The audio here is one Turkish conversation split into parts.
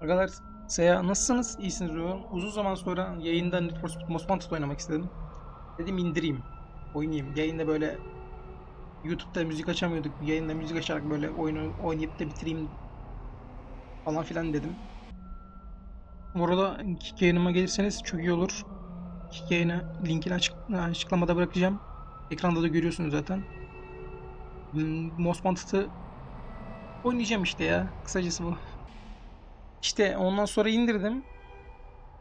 Arkadaşlar Seya nasılsınız? İyisiniz umarım. Uzun zaman sonra yayında Need for Speed Most Wanted oynamak istedim. Dedim indireyim. Oynayayım. Yayında böyle YouTube'da müzik açamıyorduk. Yayında müzik açarak böyle oyunu oynayıp da bitireyim falan filan dedim. Bu arada Kick yayınıma gelirseniz çok iyi olur. Kick yayını linkini açık, açıklamada bırakacağım. Ekranda da görüyorsunuz zaten. Hmm, Most Wanted'ı oynayacağım işte ya. Kısacası bu. İşte ondan sonra indirdim.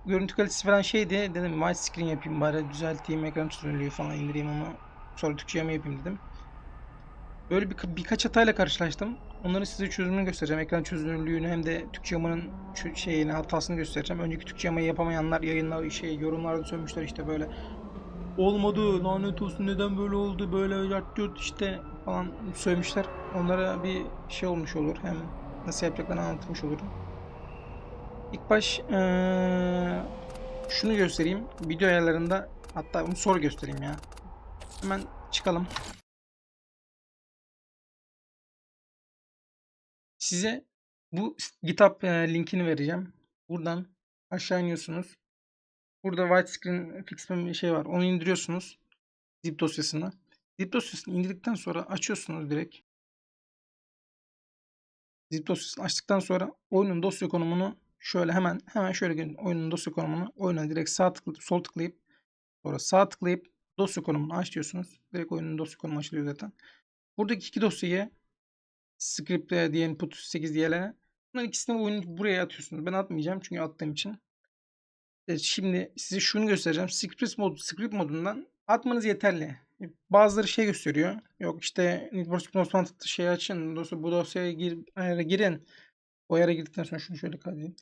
Görüntü kalitesi falan şeydi. Dedim white screen yapayım bari düzelteyim ekran çözünürlüğü falan indireyim ama sonra Türkçe'ye mi yapayım dedim. Böyle bir, birkaç hatayla karşılaştım. Onları size çözümünü göstereceğim. Ekran çözünürlüğünü hem de Türkçe yamanın şeyini hatasını göstereceğim. Önceki Türkçe yamayı yapamayanlar yayınlar şey yorumlarda sövmüşler işte böyle olmadı lanet olsun neden böyle oldu böyle yurt işte falan sövmüşler. Onlara bir şey olmuş olur. Hem nasıl yapacaklarını anlatmış olurum. İlk baş eee, şunu göstereyim. Video ayarlarında hatta bunu sonra göstereyim ya. Hemen çıkalım. Size bu GitHub linkini vereceğim. Buradan aşağı iniyorsunuz. Burada widescreen fix bir şey var. Onu indiriyorsunuz. Zip dosyasını. Zip dosyasını indirdikten sonra açıyorsunuz direkt. Zip dosyasını açtıktan sonra oyunun dosya konumunu şöyle hemen hemen şöyle gelin. Oyunun dosya konumunu oyuna direkt sağ tıklayıp sol tıklayıp sonra sağ tıklayıp dosya konumunu aç diyorsunuz. Direkt oyunun dosya konumu açılıyor zaten. Buradaki iki dosyayı script diye input 8 diyelerine bunların ikisini oyunu buraya atıyorsunuz. Ben atmayacağım çünkü attığım için. Evet, şimdi size şunu göstereceğim. Script mod, script modundan atmanız yeterli. Bazıları şey gösteriyor. Yok işte Need for şey açın. Dosya, bu dosyaya gir, girin. O ayara girdikten sonra şunu şöyle kaydedeyim.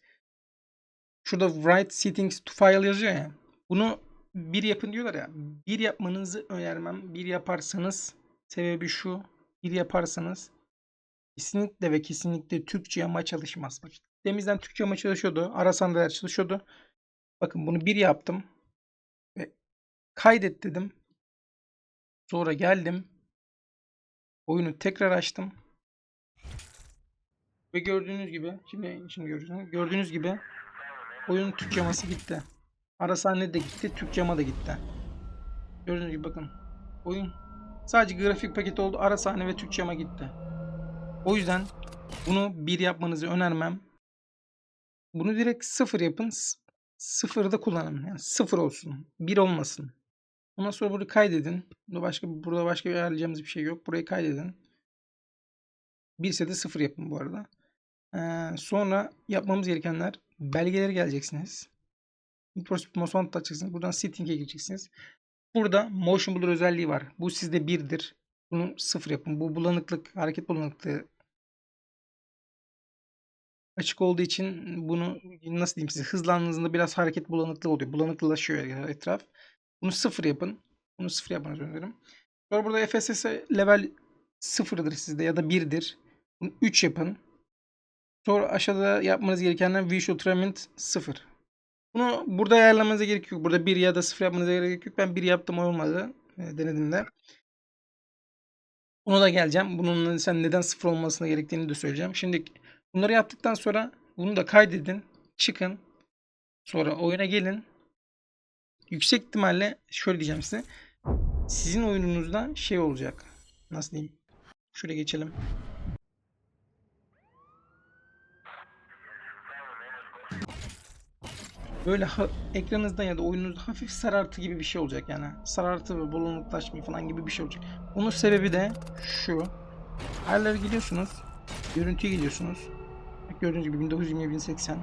Şurada write settings to file yazıyor ya. Bunu bir yapın diyorlar ya. Bir yapmanızı önermem. Bir yaparsanız sebebi şu. Bir yaparsanız kesinlikle ve kesinlikle Türkçe yama çalışmaz. Bak, demizden Türkçe yama çalışıyordu. Arasan da çalışıyordu. Bakın bunu bir yaptım. Ve kaydet dedim. Sonra geldim. Oyunu tekrar açtım. Ve gördüğünüz gibi şimdi şimdi görüyorsunuz. Gördüğünüz gibi oyunun Türk yaması gitti. Ara sahne de gitti, Türk yama da gitti. Gördüğünüz gibi bakın. Oyun sadece grafik paketi oldu. Ara sahne ve Türk gitti. O yüzden bunu bir yapmanızı önermem. Bunu direkt sıfır yapın. S- Sıfırda kullanın. Yani sıfır olsun. Bir olmasın. Ondan sonra bunu kaydedin. Burada başka burada başka bir ayarlayacağımız bir şey yok. Burayı kaydedin. Bir ise de sıfır yapın bu arada. Ee, sonra yapmamız gerekenler belgelere geleceksiniz. Need for Speed Most Wanted açacaksınız. Buradan Setting'e gireceksiniz. Burada Motion Blur özelliği var. Bu sizde birdir. Bunu sıfır yapın. Bu bulanıklık, hareket bulanıklığı açık olduğu için bunu nasıl diyeyim size hızlandığınızda biraz hareket bulanıklığı oluyor. Bulanıklılaşıyor etraf. Bunu sıfır yapın. Bunu sıfır yapmanızı öneririm. Sonra burada FSS level sıfırdır sizde ya da birdir. Bunu 3 yapın. Sonra aşağıda yapmanız gerekenler Visual Treatment 0. Bunu burada ayarlamanıza gerek yok. Burada 1 ya da 0 yapmanıza gerek yok. Ben 1 yaptım olmadı. E, denedim de. Ona da geleceğim. Bunun sen neden 0 olmasına gerektiğini de söyleyeceğim. Şimdi bunları yaptıktan sonra bunu da kaydedin. Çıkın. Sonra oyuna gelin. Yüksek ihtimalle şöyle diyeceğim size. Sizin oyununuzda şey olacak. Nasıl diyeyim? Şuraya geçelim. Böyle ekranınızda ya da oyununuzda hafif sarartı gibi bir şey olacak yani. Sarartı ve bulanıklaşma falan gibi bir şey olacak. Bunun sebebi de şu. Ayarlara gidiyorsunuz. Görüntüye gidiyorsunuz. Gördüğünüz gibi 1920 1080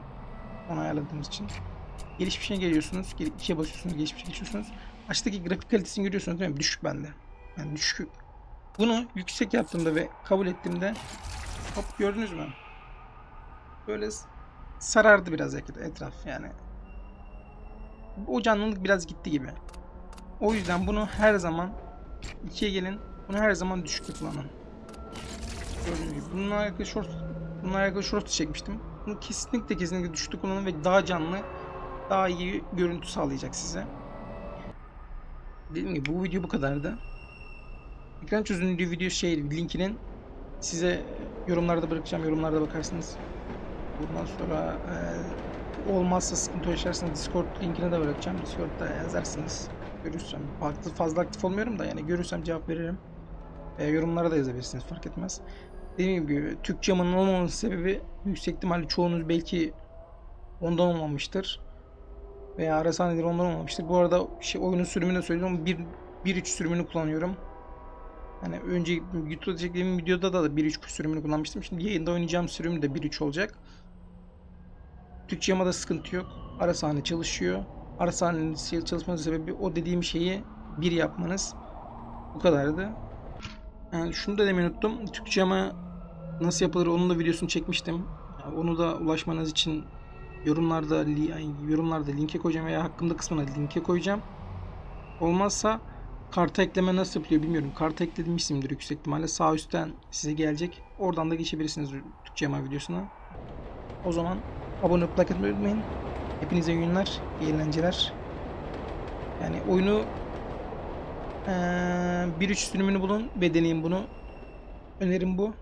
onu ayarladığımız için. Gelişmişe geliyorsunuz. Gel ikiye basıyorsunuz. Gelişmişe geçiyorsunuz. Aşağıdaki grafik kalitesini görüyorsunuz değil mi? Düşük bende. Yani düşük. Bunu yüksek yaptığımda ve kabul ettiğimde hop gördünüz mü? Böyle sarardı biraz etraf yani. O canlılık biraz gitti gibi. O yüzden bunu her zaman ikiye gelin. Bunu her zaman düşükte kullanın. Gördüğünüz gibi. Bununla alakalı short, bununla alakalı short çekmiştim. Bunu kesinlikle kesinlikle düşükte kullanın ve daha canlı, daha iyi görüntü sağlayacak size. Dediğim gibi bu video bu kadardı. Ekran çözünürlüğü video şey linkinin size yorumlarda bırakacağım. Yorumlarda bakarsınız. Bundan sonra e, olmazsa sıkıntı yaşarsanız Discord linkini de bırakacağım. Discord'da yazarsınız. Görürsem. Farklı, fazla aktif olmuyorum da yani görürsem cevap veririm. E, yorumlara da yazabilirsiniz fark etmez. Dediğim gibi Türkçemin olmaması sebebi yüksek ihtimalle çoğunuz belki ondan olmamıştır. Veya ara sahneleri ondan olmamıştır. Bu arada şey, oyunun sürümünü de söylüyorum. 1.3 sürümünü kullanıyorum. Hani önce YouTube'da çektiğim videoda da 1.3 sürümünü kullanmıştım. Şimdi yayında oynayacağım sürüm de 1.3 olacak. Türkçe yamada sıkıntı yok. Ara sahne çalışıyor. Ara sahnenin çalışmanın sebebi o dediğim şeyi bir yapmanız. Bu kadardı. Yani şunu da demeyi unuttum. Türkçe yama nasıl yapılır onun da videosunu çekmiştim. Yani onu da ulaşmanız için yorumlarda yorumlarda linke koyacağım veya hakkında kısmına linke koyacağım. Olmazsa karta ekleme nasıl yapılıyor bilmiyorum. Karta eklemişimdir yüksek ihtimalle. Sağ üstten size gelecek. Oradan da geçebilirsiniz Türkçe yama videosuna. O zaman abone olup like atmayı unutmayın. Hepinize iyi günler, iyi eğlenceler. Yani oyunu eee 1.3 sürümünü bulun ve deneyin bunu. Önerim bu.